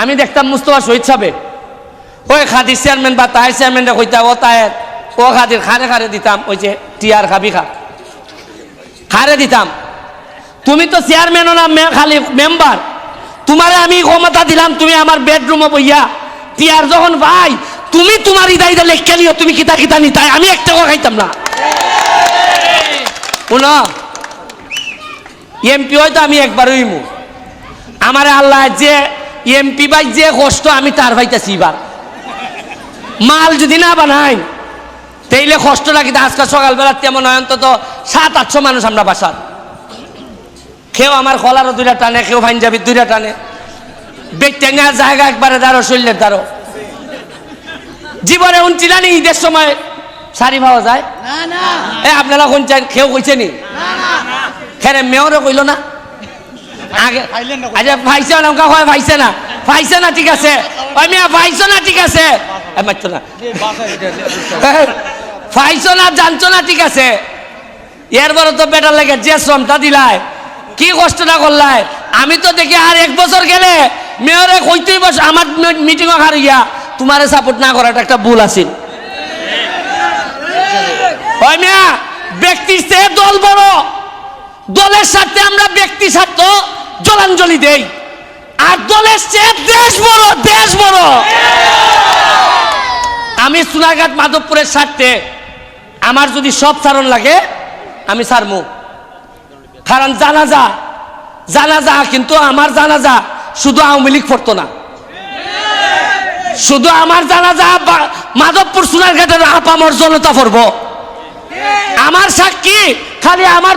আমি দেখতাম মুস্তফা শহীদ সাহেব। ওই খাদির চেয়ারম্যান বা তাই চেয়ারম্যানরা কইতা, ও তাই ও খাদির খারে খারে দিতাম, ওই যে টিয়ার খাবি খা। খারে দিতাম। তুমি তো চেয়ারম্যানও না খালি মেম্বার তোমারে আমি ক্ষমতা দিলাম, তুমি আমার বেডরুমে বইয়া। টিয়ার যখন ভাই, তুমি তোমার ইদা ইদা লেখকে নিও, তুমি কিতা কিতা নি তাই আমি একটা খাইতাম না। শুনো, এমপি হয়তো আমি একবার হইমু। আমার আল্লাহ যে এমপি ভাই যে কষ্ট আমি তার ভাইতেছি এবার। মাল যদি না বানাই তাইলে কষ্ট লাগে আজকে সকালবেলা তেমন হয় অন্তত সাত আটশো মানুষ আমরা বাসার। কেউ আমার কলারও দুইটা টানে কেউ পাঞ্জাবির দুইটা টানে। বেটেঙ্গা জায়গা একবারে দাঁড়ো শরীরের দাঁড়ো জীবনে উনচিলানি ঈদের সময় শাড়ি পাওয়া যায়? না না। এ আপনারা কোন চান কেউ কইছে নি? খেরে মেয়রে কইল না? আগে আচ্ছা ভাইছে না হয় ভাইছে না। ভাইছে না ঠিক আছে? ওই মিয়া ভাইছে না ঠিক আছে? এ, মারতো না। পাইছো না জানছো না ঠিক আছে? এরপরে তো বেটার লাগে যে শ্রমটা দিলাই কি কষ্টটা করলাই আমি তো দেখি আর এক বছর গেলে মেয়রে কইতেই বস আমার মিটিং হার গিয়া তোমারে সাপোর্ট না করাটা একটা ভুল আছিল ওই মিয়া ব্যক্তির চেয়ে দল বড়। দলের সাথে আমরা ব্যক্তি স্বার্থ জলাঞ্জলি দেই। আর দলের চেয়ে দেশ বড় দেশ বড়। আমি সোনারঘাট মাধবপুরের স্বার্থে আমার যদি সব সারণ লাগে, আমি সারমু কারণ জানাজা জানাজা কিন্তু আমার জানাজা, শুধু আওয়ামী লীগ পড়তো না। শুধু আমার জানাজা মাধবপুর সোনারঘাটের আপামর জনতা পড়ব আমার সাক্ষী, খালি আমার